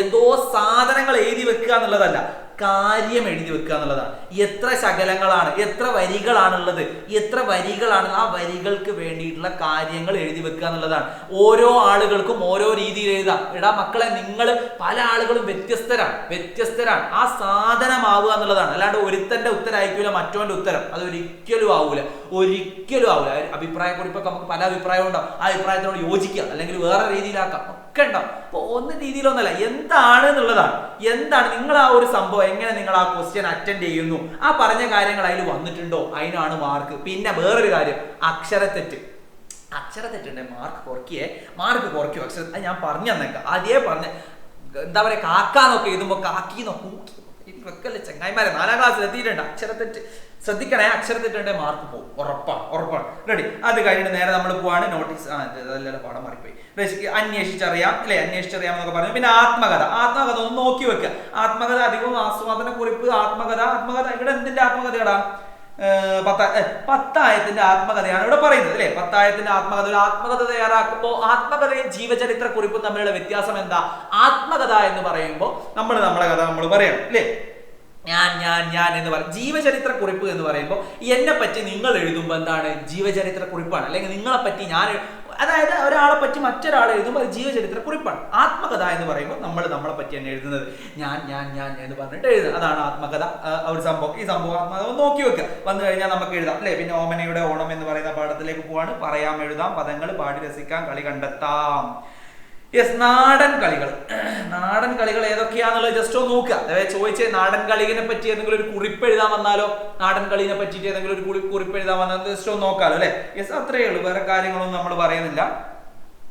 Speaker 2: എന്തോ സാധനങ്ങൾ എഴുതി വെക്കുക എന്നുള്ളതല്ല. കാര്യം എഴുതി വെക്കുക എന്നുള്ളതാണ്. എത്ര ശകലങ്ങളാണ് എത്ര വരികളാണുള്ളത് എത്ര വരികളാണ് ആ വരികൾക്ക് വേണ്ടിയിട്ടുള്ള കാര്യങ്ങൾ എഴുതി വെക്കുക എന്നുള്ളതാണ്. ഓരോ ആളുകൾക്കും ഓരോ രീതിയിൽ എഴുതാം. എടാ മക്കളെ നിങ്ങൾ പല ആളുകളും വ്യത്യസ്തരാണ് വ്യത്യസ്തരാണ്. ആ സാധനമാവുക എന്നുള്ളതാണ്. അല്ലാണ്ട് ഒരുത്തന്റെ ഉത്തരമായിരിക്കില്ല മറ്റോന്റെ ഉത്തരം. അത് ഒരിക്കലും ആവൂല. ഒരിക്കലും ആവൂല അഭിപ്രായക്കുറിപ്പൊക്കെ നമുക്ക് പല അഭിപ്രായം ഉണ്ടാവും ആ അഭിപ്രായത്തിനോട് യോജിക്കുക. അല്ലെങ്കിൽ വേറെ രീതിയിലാക്കാം. ഒക്കെ ഉണ്ടാവും ഒന്ന് രീതിയിലൊന്നല്ല എന്താണ് എന്നുള്ളതാണ്. എന്താണ് നിങ്ങൾ ആ ഒരു സംഭവം? എങ്ങനെ നിങ്ങൾ ആ ക്വസ്റ്റ്യൻ അറ്റൻഡ് ചെയ്യുന്നു? ആ പറഞ്ഞ കാര്യങ്ങൾ അതിൽ വന്നിട്ടുണ്ടോ? അതിനാണ് മാർക്ക് പിന്നെ വേറൊരു കാര്യം അക്ഷരത്തെറ്റ്. അക്ഷരത്തെറ്റുണ്ട് മാർക്ക് കുറയ്ക്കേ. മാർക്ക് കുറയ്ക്കും അക്ഷര ഞാൻ പറഞ്ഞു തന്നേക്കാം. അതേ പറഞ്ഞ എന്താ പറയാ കാക്കാന്നൊക്കെ എഴുതുമ്പോ കാക്കിന്നോ കൂക്കി വെക്കല്ലേ ചങ്ങായിമാരെ നാലാം ക്ലാസ്സിൽ എത്തിയിട്ടുണ്ട്. അക്ഷരത്തെറ്റ് ശ്രദ്ധിക്കണേ അക്ഷരത്തെറ്റുണ്ടേ മാർക്ക് പോകും ഉറപ്പാണ് ഉറപ്പാണ് റെഡി അത് കഴിഞ്ഞിട്ട് നേരെ നമ്മൾ പോവാണ് നോട്ടീസ് ആ അതല്ല പാഠം മാറിപ്പോയി. അന്വേഷിച്ചറിയാം അല്ലെ അന്വേഷിച്ചറിയാം എന്നൊക്കെ പറഞ്ഞു. പിന്നെ ആത്മകഥ. ആത്മകഥ ഒന്ന് നോക്കി വെക്കുക. ആത്മകഥ അധികവും ആസ്വാദന കുറിപ്പ് ആത്മകഥ ആത്മകഥ. ഇവിടെ എന്തിന്റെ ആത്മകഥയാടാ? പത്ത പത്തായത്തിന്റെ ആത്മകഥയാണ് ഇവിടെ പറയുന്നത് അല്ലെ പത്തായത്തിന്റെ ആത്മകഥ. ഒരു ആത്മകഥ തയ്യാറാക്കുമ്പോൾ ആത്മകഥയും ജീവചരിത്ര കുറിപ്പും തമ്മിലുള്ള വ്യത്യാസം എന്താ? ആത്മകഥ എന്ന് പറയുമ്പോൾ നമ്മൾ നമ്മളെ കഥ നമ്മൾ പറയണം അല്ലേ ഞാൻ ഞാൻ ഞാൻ എന്ന് പറയും ജീവചരിത്ര കുറിപ്പ് എന്ന് പറയുമ്പോൾ എന്നെ പറ്റി നിങ്ങൾ എഴുതുമ്പോൾ എന്താണ്? ജീവചരിത്ര കുറിപ്പാണ് അല്ലെങ്കിൽ നിങ്ങളെ പറ്റി ഞാൻ അതായത് ഒരാളെ പറ്റി മറ്റൊരാൾ എഴുതുമ്പോൾ അത് ജീവചരിത്ര കുറിപ്പാണ് ആത്മകഥ എന്ന് പറയുമ്പോൾ നമ്മൾ നമ്മളെ പറ്റി തന്നെ എഴുതുന്നത്. ഞാൻ ഞാൻ ഞാൻ എന്ന് പറഞ്ഞിട്ട് എഴുതുന്നത്. അതാണ് ആത്മകഥ. ഒരു സംഭവം. ഈ സംഭവം ആത്മകഥ നോക്കി വെക്കുക വന്നു കഴിഞ്ഞാൽ നമുക്ക് എഴുതാം. അല്ലേ? പിന്നെ ഓമനയുടെ ഓണം എന്ന് പറയുന്ന പാഠത്തിലേക്ക് പോവാണ്. പറയാം എഴുതാം. പദങ്ങൾ പാടി രസിക്കാം. കളി കണ്ടെത്താം. യെസ് നാടൻ കളികൾ. നാടൻ കളികൾ ഏതൊക്കെയാണെന്നുള്ളത് ജസ്റ്റ് ഒന്ന് നോക്കുക. അതായത് ചോദിച്ച് നാടൻ കളിനെ പറ്റി ഏതെങ്കിലും ഒരു കുറിപ്പ് എഴുതാൻ വന്നാലോ? നാടൻ കളിനെ പറ്റിയിട്ട് ഏതെങ്കിലും ഒരു കുറിപ്പ് എഴുതാൻ വന്നാൽ ജസ്റ്റ് ഒന്ന് നോക്കാലോ അല്ലെ? യെസ് അത്രയേ ഉള്ളൂ. വേറെ കാര്യങ്ങളൊന്നും നമ്മൾ പറയുന്നില്ല.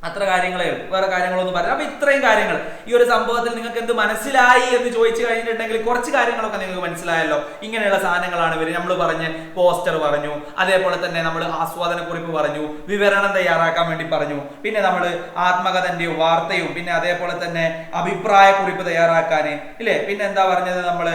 Speaker 2: അത്ര കാര്യങ്ങളേ ഉള്ളൂ. വേറെ കാര്യങ്ങളൊന്നും പറയാം അപ്പൊ ഇത്രയും കാര്യങ്ങൾ. ഈ ഒരു സംഭവത്തിൽ നിങ്ങൾക്ക് എന്ത് മനസ്സിലായി എന്ന് ചോദിച്ചു കഴിഞ്ഞിട്ടുണ്ടെങ്കിൽ കുറച്ച് കാര്യങ്ങളൊക്കെ നിങ്ങൾക്ക് മനസ്സിലായല്ലോ. ഇങ്ങനെയുള്ള സാധനങ്ങളാണ് ഇവർ നമ്മൾ പറഞ്ഞ് പോസ്റ്റർ പറഞ്ഞു അതേപോലെ തന്നെ നമ്മൾ ആസ്വാദന കുറിപ്പ് പറഞ്ഞു വിവരണം തയ്യാറാക്കാൻ വേണ്ടി പറഞ്ഞു. പിന്നെ നമ്മൾ ആത്മകഥന്റെ വാർത്തയും പിന്നെ അതേപോലെ തന്നെ അഭിപ്രായ കുറിപ്പ് തയ്യാറാക്കാൻ ഇല്ലേ? പിന്നെ എന്താ പറഞ്ഞത് നമ്മൾ?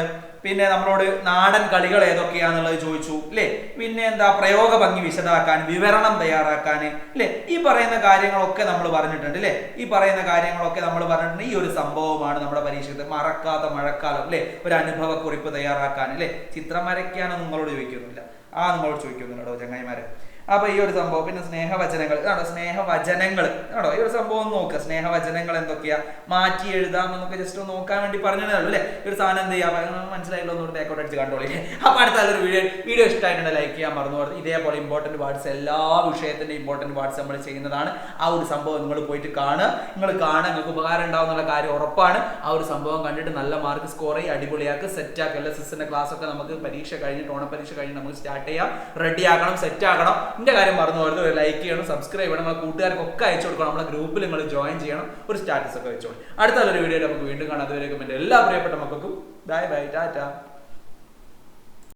Speaker 2: പിന്നെ നമ്മളോട് നാടൻ കളികൾ ഏതൊക്കെയാണെന്നുള്ളത് ചോദിച്ചു അല്ലേ പിന്നെ എന്താ പ്രയോഗ ഭംഗി വിശദാക്കാൻ വിവരണം തയ്യാറാക്കാൻ അല്ലേ ഈ പറയുന്ന കാര്യങ്ങളൊക്കെ നമ്മൾ പറഞ്ഞിട്ടുണ്ട് അല്ലേ ഈ പറയുന്ന കാര്യങ്ങളൊക്കെ നമ്മൾ പറഞ്ഞിട്ടുണ്ട്. ഈ ഒരു സംഭവമാണ് നമ്മുടെ പരീക്ഷയ്ക്ക് മറക്കാത്ത മഴക്കാലം അല്ലേ ഒരു അനുഭവക്കുറിപ്പ് തയ്യാറാക്കാൻ അല്ലേ ചിത്രം വരയ്ക്കാനൊന്നും നിങ്ങളോട് ചോദിക്കുന്നില്ല. ആ നിങ്ങളോട് ചോദിക്കുന്നുണ്ടോ ചങ്ങായിമാരെ. അപ്പൊ ഈ ഒരു സംഭവം. പിന്നെ സ്നേഹവചനങ്ങൾ. ഇതാണോ സ്നേഹവചനങ്ങൾ? ആണോ ഈ ഒരു സംഭവം നോക്കുക സ്നേഹവചനങ്ങൾ എന്തൊക്കെയാ? മാറ്റി എഴുതാം എന്നൊക്കെ ജസ്റ്റ് നോക്കാൻ വേണ്ടി പറഞ്ഞതേ ഉള്ളൂ അല്ലേ? ഒരു സാധനം എന്ത് ചെയ്യാം? മനസ്സിലായില്ലോ ഒന്നുകൂടി ബാക്കോട്ട് അടിച്ച് കണ്ടോളി. അപ്പൊ അടുത്ത നല്ലൊരു വീഡിയോ വീഡിയോ ഇഷ്ടമായിട്ടുണ്ട് ലൈക്ക് ചെയ്യാൻ മറന്നു പറഞ്ഞു ഇതേപോലെ ഇമ്പോർട്ടന്റ് വാർഡ്സ് എല്ലാ വിഷയത്തിന്റെ ഇമ്പോർട്ടന്റ് വാർഡ്സ് നമ്മൾ ചെയ്യുന്നതാണ്. ആ ഒരു സംഭവം നിങ്ങൾ പോയിട്ട് കാണുക. നിങ്ങൾ കാണുക. നിങ്ങൾക്ക് ഉപകാരം ഉണ്ടാവും എന്നുള്ള കാര്യം ഉറപ്പാണ്. ആ ഒരു സംഭവം കണ്ടിട്ട് നല്ല മാർക്ക് സ്കോർ ചെയ്യുക അടിപൊളിയാക്കുക സെറ്റ് ആക്കുക എസ് എസിന്റെ ക്ലാസ് ഒക്കെ നമുക്ക് പരീക്ഷ കഴിഞ്ഞിട്ട് ഓണ പരീക്ഷ കഴിഞ്ഞ് നമുക്ക് സ്റ്റാർട്ട് ചെയ്യാം. റെഡി ആക്കണം സെറ്റ് ആക്കണം. എന്റെ കാര്യം മറന്നു പോകരുത്. ഒരു ലൈക്ക് ചെയ്യണം സബ്സ്ക്രൈബ് ചെയ്യണം നമ്മളെ കൂട്ടുകാർക്കൊക്കെ അയച്ചു കൊടുക്കണം. നമ്മളെ ഗ്രൂപ്പിൽ നിങ്ങൾ ജോയിൻ ചെയ്യണം. ഒരു സ്റ്റാറ്റസ് ഒക്കെ വെച്ചോളൂ. അടുത്ത ഒരു വീഡിയോ നമുക്ക് വീണ്ടും കാണാം. അതുവരെ എല്ലാ പ്രിയപ്പെട്ട മക്കൾക്കും. Bye bye Tata